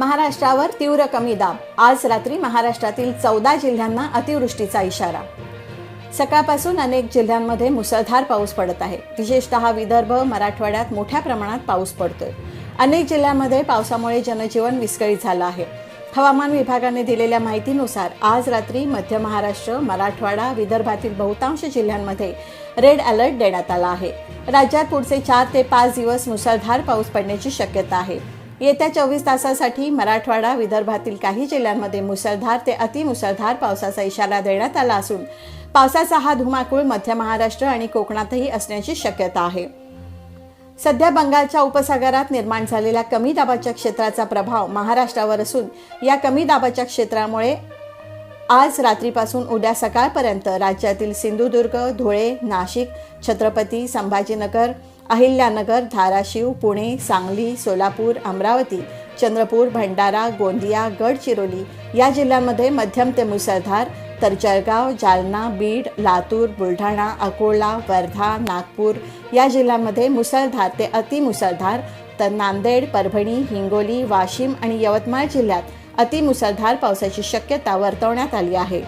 महाराष्ट्रावर तीव्र कमी दाब. आज रात्री महाराष्ट्रातील चौदा जिल्ह्यांना अतिवृष्टीचा इशारा. सकाळपासून अनेक जिल्ह्यांमध्ये मुसळधार पाऊस पडत आहे. विशेषतः विदर्भ मराठवाड्यात मोठ्या प्रमाणात पाऊस पडतोय. अनेक जिल्ह्यांमध्ये पावसामुळे जनजीवन विस्कळीत झालं आहे. हवामान विभागाने दिलेल्या माहितीनुसार आज रात्री मध्य महाराष्ट्र मराठवाडा विदर्भातील बहुतांश जिल्ह्यांमध्ये रेड अलर्ट देण्यात आला आहे. राज्यात पुढचे चार ते पाच दिवस मुसळधार पाऊस पडण्याची शक्यता आहे. येत्या चोवीस तासासाठी मराठवाडा विदर्भातील काही जिल्ह्यांमध्ये मुसळधार ते अतिमुसळधार पावसाचा इशारा देण्यात आला असून पावसाचा हा धुमाकूळ मध्य महाराष्ट्र आणि कोकणातही असण्याची शक्यता आहे. सध्या बंगालच्या उपसागरात निर्माण झालेल्या कमी दाबाच्या क्षेत्राचा प्रभाव महाराष्ट्रावर असून या कमी दाबाच्या क्षेत्रामुळे आज रात्रीपासून उद्या सकाळपर्यंत राज्यातील सिंधुदुर्ग धुळे नाशिक छत्रपती संभाजीनगर अहिल्यानगर धाराशिव पुणे सांगली सोलापूर अमरावती चंद्रपूर भंडारा गोंदिया गडचिरोली या जिल्ह्यांमध्ये मध्यम ते मुसळधार तर जळगाव जालना बीड लातूर बुलढाणा अकोला वर्धा नागपूर या जिल्ह्यांमध्ये मुसळधार ते अतिमुसळधार तर नांदेड परभणी हिंगोली वाशिम आणि यवतमाळ जिल्ह्यात अतिमुसळधार पावसाची शक्यता वर्तवण्यात आली आहे.